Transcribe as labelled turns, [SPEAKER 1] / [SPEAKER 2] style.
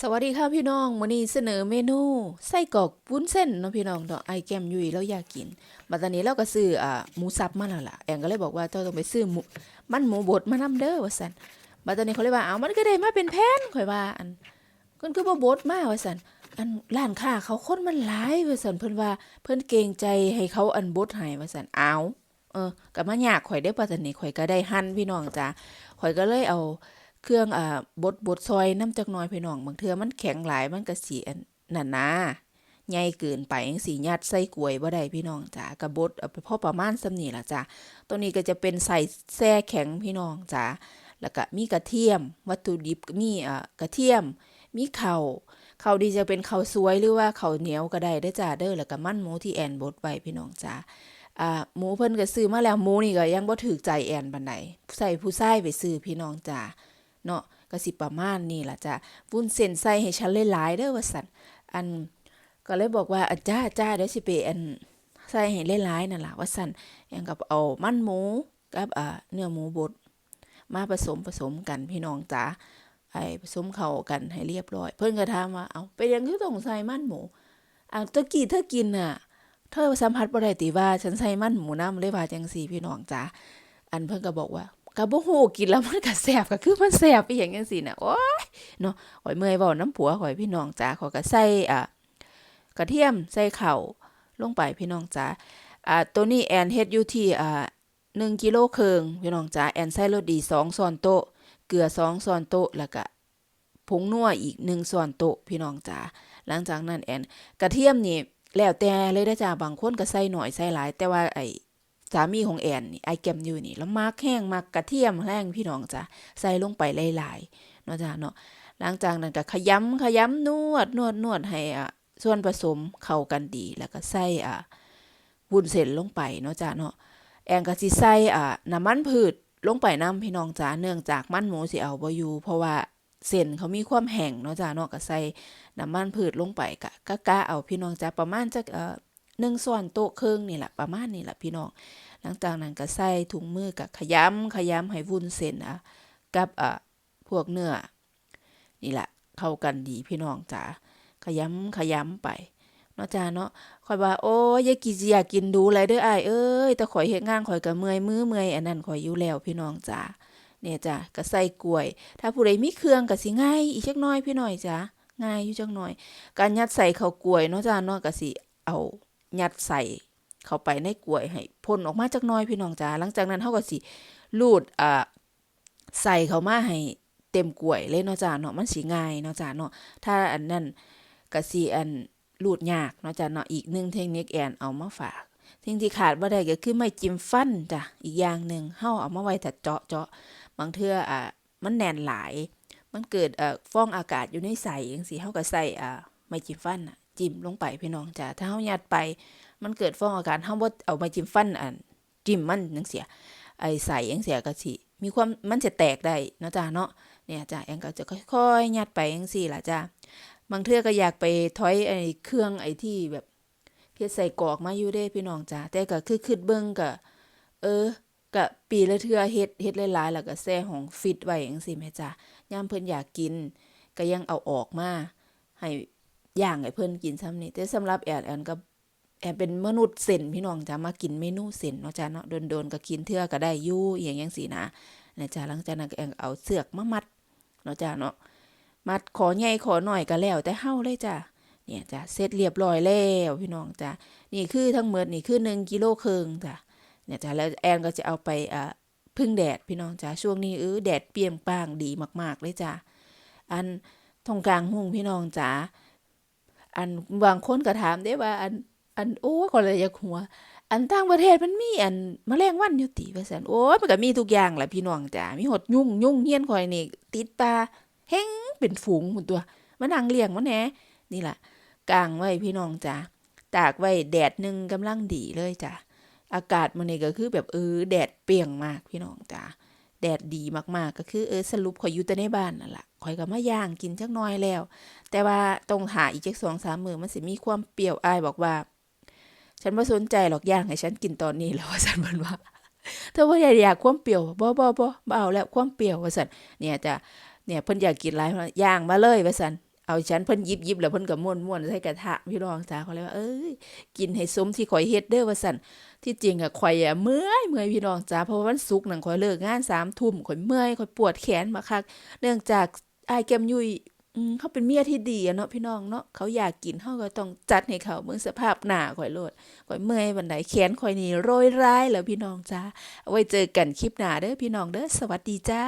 [SPEAKER 1] สวัสดีค่ะพี่น้องมื้อนี้เสนอเมนูไส้กรอกวุ้นเส้นเนาะพี่น้องเนาะไอแกมยุยแล้วอยากกินบัดตอนนี้เราก็ซื้ออ่าหมูสับมาแล้วล่ะแอนก็เลยบอกว่าเจ้าต้องไปซื้อหมูมันหมูบดมานำเด้อว่าซั่นบัดตอนนี้เขาเลยว่าเอามันก็ได้มาเป็นแผ่นข่อยว่าอันเพิ่นคือบ่บดมาว่าซั่นอันร้านค้าเขาคนมันหลายว่าซั่นเพิ่นว่าเพิ่นเกรงใจให้เขาอันบดให้ว่าซั่นเอาเออก็มายากข่อยได้อบัดตอนนี้ข่อยก็ได้หั่นพี่น้องจ้าข่อยก็เลยเอา เครื่องอ่าบดบดซอยน้ำจักน่อยพี่น้องบางเทื่อมันแข็งหลายมันก็สิอันนั่นนะใหญ่เกินไปจังซี่ยัดใส่กล้วยบ่ได้พี่น้องจ้าก็บดเอาไปพอประมาณสำนีละจ้าตัวนี้ก็จะเป็นใส่แช่แข็งพี่น้องจ้าแล้วก็มีกระเทียม วัตถุดิบมีอ่ากระเทียม มีเข้าวข้าดีจะเป็นเข้าสวยหรือว่าเข้าเหนียวก็ได้เด้จ้าเด้อแล้วก็มันหมูที่แอนบดไว้พี่น้องจ้าอ่าหมูเพิ่นก็ซื้อมาแล้วหมูนี่ก็ยังบ่ถูกใจแอนปานใดใส่ผู้ชายไปซื้อพี่น้องจ้า เนาะก็สิประมาณนี้ล่ะจ้ะวุ้นเส้นใส่ให้ฉันหลายๆเด้อว่าซั่นอันก็เลยบอกว่าอาจ้าจ้าเดี๋ยวสิไปอันใส่ให้หลายๆนั่นล่ะว่าซั่นอย่างกับเอามันหมูกับอ่าเนื้อหมูบดมาผสมผสมกันพี่น้องจ๋าไอ้ผสมเข้ากันให้เรียบร้อย เพิ่นก็ถามว่าเอาไปยังคือต้องใส่มันหมูอ่าตะกี้เธอกินน่ะเธอสัมผัสบ่ได้ติว่าฉันใส่มันหมูน้ำเลยว่าจังซี่พี่น้องจ๋าอันเพิ่นก็บอกว่า ก็บ่ฮู้กินแล้วมันก็แซ่บก็คือมันแซ่บอีหยังจังซี่น่ะโอ๊ยเนาะข่อยเมื่อยเว้าน้ำผัวข่อยพี่น้องจ๋าข่อยก็ใส่อ่ากระเทียมใส่ข้าวลงไปพี่น้องจ๋าอ่าตัวนี้แอนเฮ็ดอยู่ที่อ่า1กิโลครึ่งพี่น้องจ๋าแอนใส่รสดี2ช้อนโต๊ะเกลือ2ช้อนโต๊ะแล้วก็ผงนัวอีก1ช้อนโต๊ะพี่น้องจ๋าหลังจากนั้นแอนกระเทียมนี่แล้วแต่เลยเด้จ้าบางคนก็ใส่น้อยใส่หลาย แต่ว่าไอ้ สามีของแอนนี่ไอแกมอยู่นี่แล้วมักแห้งมักกระเทียมแห้งพี่น้องจ้ะใส่ลงไปหลายๆเนาะจ้ะเนาะหลังจากนั้นก็ขยำขยำนวดนวดนวดให้อะส่วนผสมเข้ากันดีแล้วก็ใส่อะวุ้นเส้นลงไปเนาะจ้ะเนาะแอนก็สิใส่อะน้ำมันพืชลงไปนํพี่น้องจ้ะเนื่องจากมันหมูสิเอาบ่อยู่เพราะว่าเส้นเขามีความแห้งเนาะจ้ะเนาะก็ใส่น้ำมันพืชลงไปกะกะกะเอาพี่น้องจ้ะประมาณจักเอ่อ 1ส่วนโต๊ะครึ่งนี่แหละประมาณนี้แหละพี่น้อง หลังจากนั้นก็ใส่ถุงมือกับขยำขยำให้วุ้นเส้นอะกับอะพวกเนื้อนี่แหละเข้ากันดีพี่น้องจ๋าขยำขยำไปเนาะจ้าเนาะข่อยว่าโอ้ยอยากินอยากกินดูไรเด้อไอ้เอ้ยแต่ข่อยเฮ็ดงานข่อยก็เมื่อยมือเมื่อยอันนั้นข่อยอยู่แล้วพี่น้องจ๋าเนี่ยจ้ะก็ใส่กล้วย ถ้าผู้ใดมีเครื่องก็สิง่ายอีกจักน่อยพี่น้อยจ้าง่ายอยู่จักหน่อย การยัดใส่ข้าวกล้วยเนาะจ้าเนาะก็สิเอา ยัดใส่เข้าไปในกล้วยให้พ่นออกมาจักน้อยพี่น้องจ๋าหลังจากนั้นเฮาก็สิลูดอ่าใส่เข้ามาให้เต็มกล้วยเลยเนาะจ้าเนาะมันสิง่ายเนาะจ้าเนาะถ้าอันนั้นก็สิอันลูดยากเนาะจ้าเนาะอีกหนึ่งเทคนิคแอนเอามาฝากสิ่งที่ขาดบ่ได้ก็คือไม้จิ้มฟันจ้ะอีกอย่างหนึ่งเฮาเอามาไว้ถ้าเจาะเจาะบางเทื่ออ่ามันแน่นหลาย มันเกิดเอ่อฟองอากาศอยู่ในใส่จังซี่เฮาก็ใส่อ่าไม้จิ้มฟันน่ะ จิ้มลงไปพี่น้องจ้าถ้าเฮายัดไป มันเกิดฟองอากาศเฮาบ่เอามาจิ้มฟันอันจิ้มมันจังเสียไอ้ใส่จังเสียก็สิมีความมันจะแตกได้เนาะจ้าเนาะเนี่ยจ้าแองก็จะค่อยๆยัดไปจังซี่ล่ะจ้าบางเทื่อก็อยากไปถอยไอ้เครื่องไอ้ที่แบบเฮ็ดใส่กรอกมาอยู่เด้พี่น้องจ้าแต่ก็คือคิดเบิ่งก็เออก็ปีละเทื่อเฮ็ดเฮ็ดหลายๆแล้วก็แช่หองฟิตไว้จังซี่แม่จ้ายามเพิ่นอยากกิน ก็ยังเอาออกมาให้ ย่างให้เพิ่นกินซ้ำนี่แต่สำหรับแอนแอนก็แอบเป็นมนุษย์เส้นพี่น้องจ้ามากินเมนูเส้นเนาะจ้าเนาะโดนๆก็กินเทื่อก็ได้อยู่อย่างจังซี่นะนะจ้าหลังจากนั้นก็เอาเสือกมามัดเนาะจ้าเนาะมัดขอใหญ่ขอหน่อยก็แล้ว แต่เฮาเลยจ้าเนี่ยจ้าเสร็จเรียบร้อยแล้วพี่น้องจ้านี่คือทั้งหมดนี่คือ1กิโลครึ่งจ้าเนี่ยจ้าแล้วแอนก็จะเอาไปอ่าพึ่งแดดพี่น้องจ้าช่วงนี้เออแดดเปรี้ยงป้างดีมาก ๆ เลยจ้าอันทองกลางหุ่งพี่น้องจ้า อันบางคนก็ถามได้ว่า อัน อันโอ้คนเลยอยากหัว อันต่างประเทศมันมีอันมแมลงวันอยู่ติว่าซั่นโอ้ยมันก็มีทุกอย่างแหละพี่น้องจ้ามีหดยุ่งยุ่งเฮียนข่อยนี่ติดตาแฮงเป็นฝูงพุ่นตัวมานั่งเลี้ยงมันแหน่นี่ล่ะกางไว้พี่น้องจ้าตากไว้แดดหนึ่งกำลังดีเลยจ้าอากาศมื้อนี้ก็คือแบบเออแดดเปรียงมากพี่น้องจ้า แดดดีมากๆ ก็คือเออสรุปข่อยอยู่แต่ในบ้านนั่นแหละข่อยก็มาย่างกินจักน้อยแล้ว แต่ว่าตรงหาอีกจัก2-3มื้อมันสิมีความเปรี้ยวอายบอกว่า ฉันไม่สนใจหรอกย่างให้ฉันกินตอนนี้แล้วว่าซั่นเพิ่นว่าเธอว่าอยากอยากความเปรี้ยวบ่บ่บ่บ่เอาแล้วความเปรี้ยวว่าสันเนี่ยจะเนี่ยเพิ่นอยากกินหลายย่างมาเลยว่าสัน เอาฉันเพิ่นยิบยิบแล้วเพิ่นก็ม้วนๆใส่กระทะพี่น้องจ้าเขาเลยว่าเอ้ยกินให้สมที่ข่อยเฮ็ดเด้อว่าซั่นที่จริงอะข่อยอะเมื่อยเมื่อยพี่น้องจ้าเพราะว่าวันศุกร์นั่นข่อยเลิกงาน3ทุ่มข่อยเมื่อยข่อยปวดแขนมาคักเนื่องจากไอ้ายแกมยุยเขาเป็นเมียที่ดีอะเนาะพี่น้องเนาะเขาอยากกินเฮาก็ต้องจัดให้เขาเบิ่งสภาพหน้าข่อยโลดข่อยเมื่อยบันไดแขนข่อยนี่โรยร้ายแล้วพี่น้องจ้าไว้เจอกันคลิปหน้าเด้อพี่น้องเด้อสวัสดีจ้า